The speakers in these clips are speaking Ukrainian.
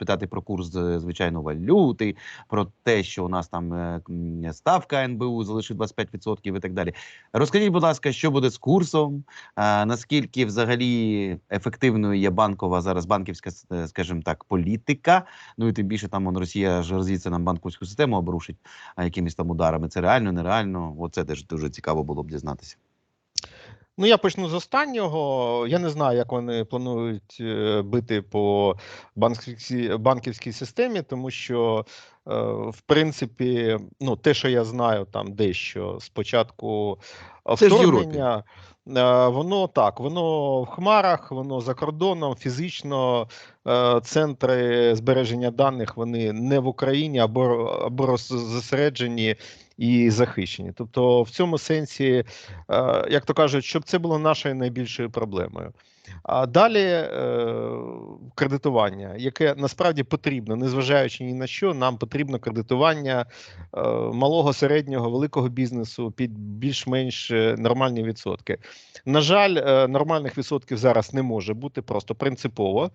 спитати про курс звичайно валюти, про те, що у нас там е, ставка НБУ залишить 25% і так далі. Розкажіть, будь ласка, що буде з курсом? Наскільки взагалі ефективною є банкова зараз банківська, е, скажімо так, політика? Ну і тим більше там он, Росія ж розіться нам банківську систему обрушить якимись там ударами. Це реально, нереально. Оце теж дуже цікаво було б дізнатися. Ну, я почну з останнього. Я не знаю, як вони планують е, бити по банківській, банківській системі, тому що, е, в принципі, ну, те, що я знаю, там дещо спочатку е, вторгнення, воно так, воно в хмарах, воно за кордоном, фізично центри збереження даних вони не в Україні або, або зосереджені і захищені. Тобто, в цьому сенсі е, як то кажуть, щоб це було нашою найбільшою проблемою. А далі е, кредитування, яке насправді потрібно, незважаючи ні на що, нам потрібно кредитування е, малого, середнього, великого бізнесу під більш-менш нормальні відсотки. На жаль, нормальних відсотків зараз не може бути просто принципово,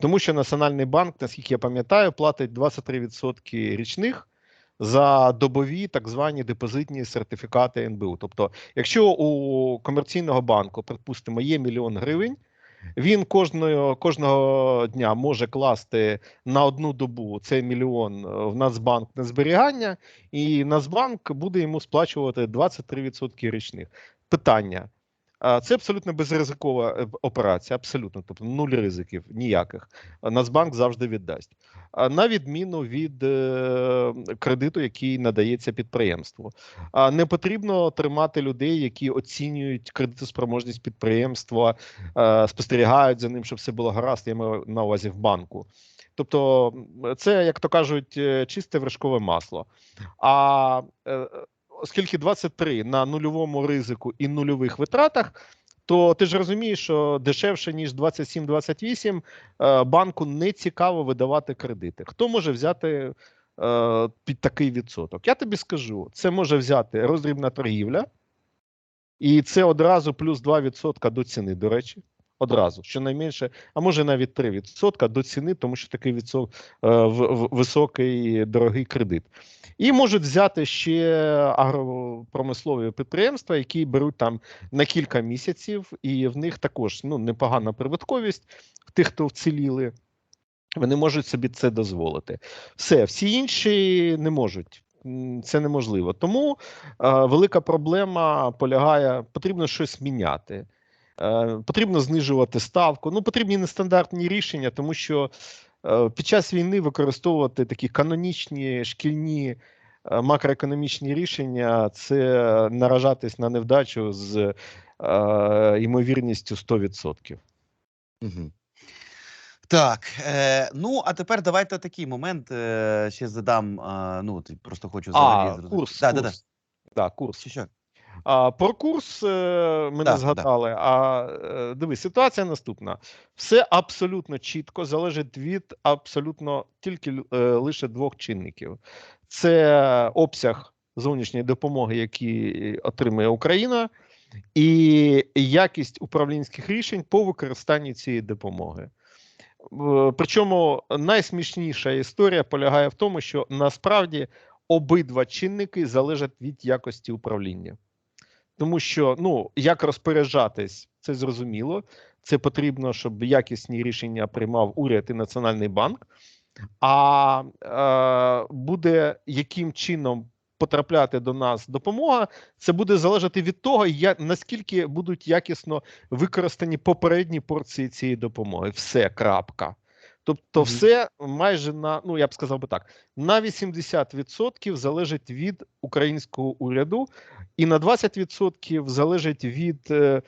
тому що Національний банк, наскільки я пам'ятаю, платить 23% річних за добові так звані депозитні сертифікати НБУ. Тобто, якщо у комерційного банку, припустимо, є мільйон гривень, він кожного, кожного дня може класти на одну добу цей мільйон е, в Нацбанк на зберігання, і Нацбанк буде йому сплачувати 23% річних. Питання. Це абсолютно безризикова е, операція, абсолютно, тобто нуль ризиків ніяких. Нацбанк завжди віддасть. На відміну від е, кредиту, який надається підприємству. Не потрібно тримати людей, які оцінюють кредитоспроможність підприємства, спостерігають за ним, щоб все було гаразд. Я маю на увазі в банку. Тобто, це, як то кажуть, е, чисте вершкове масло. А оскільки 23 на нульовому ризику і нульових витратах, то ти ж розумієш, що дешевше ніж 27-28 е, банку не цікаво видавати кредити. Хто може взяти е, під такий відсоток? Я тобі скажу, це може взяти роздрібна торгівля, і це одразу плюс 2% до ціни, до речі. Одразу, щонайменше, а може навіть 3% до ціни, тому що такий відсок, е, високий дорогий кредит. І можуть взяти ще агропромислові підприємства, які беруть там на кілька місяців, і в них також ну, непогана прибутковість тих, хто вціліли. Вони можуть собі це дозволити. Все, всі інші не можуть. Це неможливо. Тому е, велика проблема полягає: потрібно щось міняти. Е, потрібно знижувати ставку. Ну, потрібні нестандартні рішення, тому що е, під час війни використовувати такі канонічні шкільні е, макроекономічні рішення це наражатись на невдачу з е, ймовірністю 100%. Угу. Так, е, ну а тепер давайте такий момент е, ще задам. Е, ну, просто хочу взагалі А, курс, Да, да, да. Да, курс. Що, що? А, про курс е, ми Да, не згадали. А е, дивись, ситуація наступна: все абсолютно чітко залежить від абсолютно тільки е, лише двох чинників: це обсяг зовнішньої допомоги, який отримує Україна, і якість управлінських рішень по використанні цієї допомоги. Причому найсмішніша історія полягає в тому, що насправді обидва чинники залежать від якості управління. Тому що ну як розпоряджатись, це зрозуміло. Це потрібно, щоб якісні рішення приймав уряд і Національний банк. А е, буде яким чином потрапляти до нас допомога, це буде залежати від того, я, наскільки будуть якісно використані попередні порції цієї допомоги. Все, крапка. Тобто, Мгм. все майже на ну я б сказав би так, на 80% залежить від українського уряду, і на 20% залежить від е, е,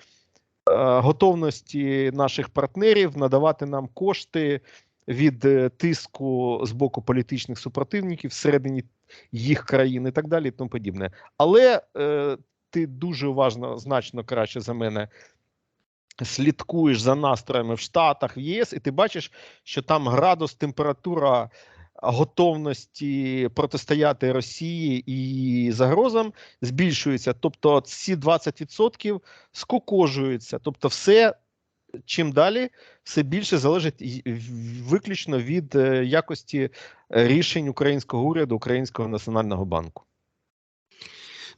готовності наших партнерів надавати нам кошти від е, тиску з боку політичних супротивників всередині їх країн і так далі, і тому подібне. Але е, ти дуже уважно, значно краще за мене. Слідкуєш за настроями в Штатах, в ЄС, і ти бачиш, що там градус, температура готовності протистояти Росії і загрозам збільшується. Тобто ці 20% скукожуються. Тобто, все чим далі, все більше залежить виключно від е, якості е, рішень українського уряду, Українського національного банку.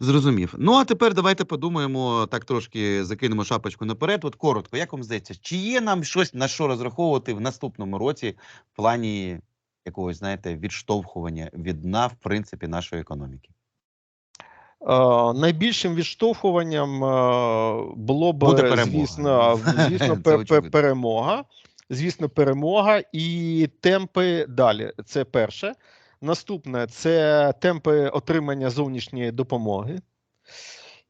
Зрозумів. Ну а тепер давайте подумаємо, так трошки закинемо шапочку наперед. От коротко, як вам здається, чи є нам щось на що розраховувати в наступному році в плані якогось, знаєте, відштовхування від дна, в принципі, нашої економіки? Е, найбільшим відштовхуванням е, було б, Буде перемога. звісно, звісно перемога. Звісно, перемога і темпи далі. Це перше. Наступне це темпи отримання зовнішньої допомоги.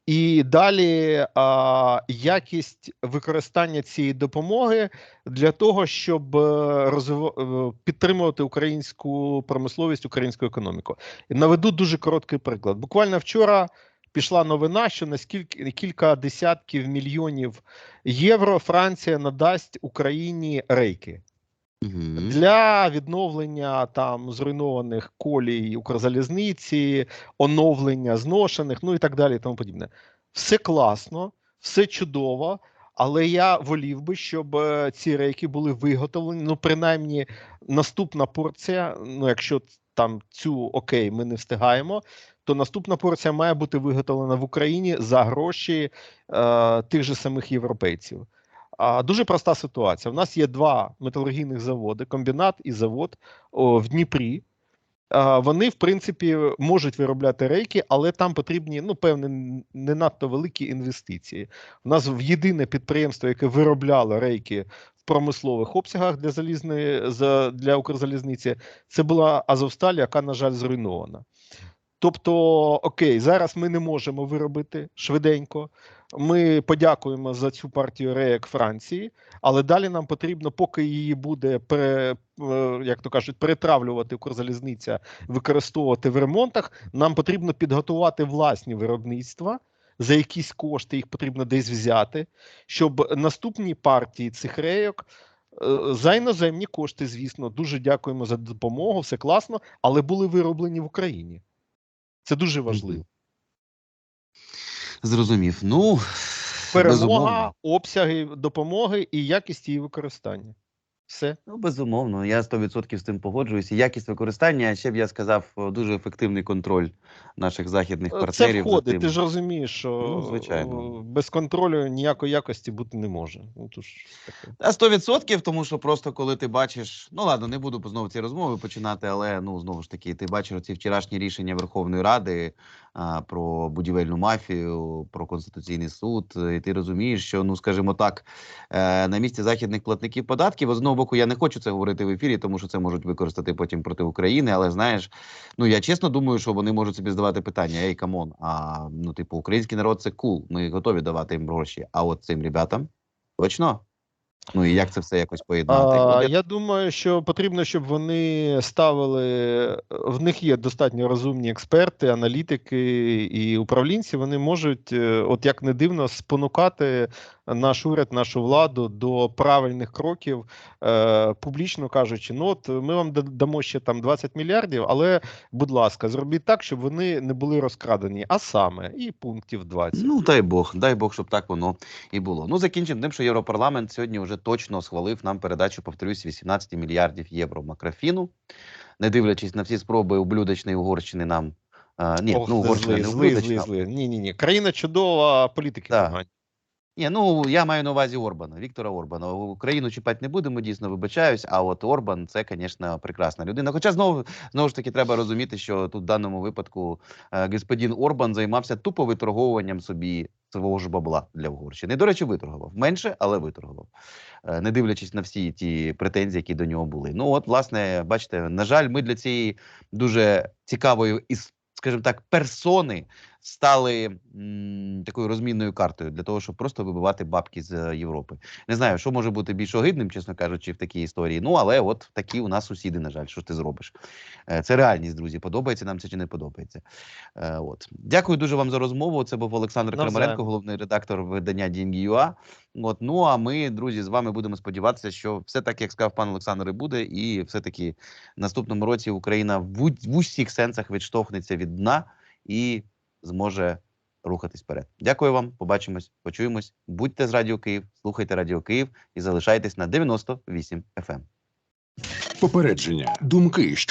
І далі а, якість використання цієї допомоги для того, щоб е, розвив- е, підтримувати українську промисловість, українську економіку. Наведу дуже короткий приклад. Буквально вчора пішла новина, що на скільки кілька десятків мільйонів євро Франція надасть Україні рейки. Для відновлення там зруйнованих колій Укрзалізниці, оновлення зношених, ну і так далі, і тому подібне. Все класно, все чудово. Але я волів би, щоб е, ці рейки були виготовлені. Ну, принаймні, наступна порція. Ну, якщо там цю окей, ми не встигаємо, то наступна порція має бути виготовлена в Україні за гроші е, тих же самих європейців. А дуже проста ситуація. У нас є два металургійних заводи: комбінат і завод о, в Дніпрі. Вони, в принципі, можуть виробляти рейки, але там потрібні ну, певні не надто великі інвестиції. У нас в єдине підприємство, яке виробляло рейки в промислових обсягах для залізної для Укрзалізниці, це була Азовсталь, яка, на жаль, зруйнована. Тобто, окей, зараз ми не можемо виробити швиденько. Ми подякуємо за цю партію рейок Франції, але далі нам потрібно, поки її буде пере, е, як то кажуть, перетравлювати Укрзалізниця, використовувати в ремонтах. Нам потрібно підготувати власні виробництва. За якісь кошти їх потрібно десь взяти, щоб наступні партії цих рейок е, за іноземні кошти, звісно, дуже дякуємо за допомогу, все класно, але були вироблені в Україні. Це дуже важливо. Зрозумів. Ну, Перемога, безумовно. обсяги допомоги і якість її використання. Все. Ну, безумовно, я 100% з тим погоджуюся. Якість використання, ще б я сказав, дуже ефективний контроль наших західних Це партнерів. за входить. Ти ж розумієш, що Ну, звичайно. е, без контролю ніякої якості бути не може. Ну, то ж таке. Та 100%, тому що просто коли ти бачиш, ну ладно, не буду знову ці розмови починати, але ну знову ж таки, ти бачиш ці вчорашні рішення Верховної Ради про будівельну мафію, про конституційний суд, і ти розумієш, що ну скажімо так, е, на місці західних платників податків, з одного боку, я не хочу це говорити в ефірі, тому що це можуть використати потім проти України. Але знаєш, ну я чесно думаю, що вони можуть собі здавати питання: ей, камон, а ну, типу, український народ це кул, ми готові давати їм гроші. А от цим ребятам точно. Ну і як це все якось поєднати? А, я- думаю, що потрібно, щоб вони ставили. В них є достатньо розумні експерти, аналітики і управлінці. Вони можуть, е, от як не дивно, спонукати наш уряд, нашу владу до правильних кроків, е, публічно кажучи, ну от ми вам дамо ще там 20 мільярдів, але, будь ласка, зробіть так, щоб вони не були розкрадені, а саме і пунктів 20. Ну, дай Бог, дай Бог, щоб так воно і було. Ну, закінчимо тим, що Європарламент сьогодні вже точно схвалив нам передачу, повторюсь, 18 мільярдів євро Макрофіну, не дивлячись на всі спроби ублюдочної Угорщини нам. А, ні, Ох, ну злий, злий, ублюдочна. злий. Ні, ні, ні. Країна чудова, політики Так. Ні, ну я маю на увазі Орбана, Віктора Орбана. Україну чіпати не будемо, дійсно вибачаюсь. А от Орбан це, звісно, прекрасна людина. Хоча знову знову ж таки треба розуміти, що тут в даному випадку е, господин Орбан займався тупо виторговуванням собі свого ж бабла для Угорщини. До речі, виторгував менше, але виторгував, Е, не дивлячись на всі ті претензії, які до нього були. Ну от, власне, бачите, на жаль, ми для цієї дуже цікавої і, скажімо так, персони стали м, такою розмінною картою для того, щоб просто вибивати бабки з е, Європи. Не знаю, що може бути більш огидним, чесно кажучи, в такій історії. Ну але от такі у нас сусіди, на жаль, що ж ти зробиш. Е, Це реальність, друзі. Подобається нам це чи не подобається. Е, От дякую дуже вам за розмову. Це був Олександр Навзаєм. Крамаренко, головний редактор видання «Дінгі.ЮА». От ну а ми, друзі, з вами будемо сподіватися, що все так, як сказав пан Олександр, і буде, і все таки в наступному році Україна в, в усіх сенсах відштовхнеться від дна і зможе рухатись вперед. Дякую вам. Побачимось, почуємось. Будьте з Радіо Київ, слухайте Радіо Київ і залишайтесь на 98 FM. Попередження. Думки, що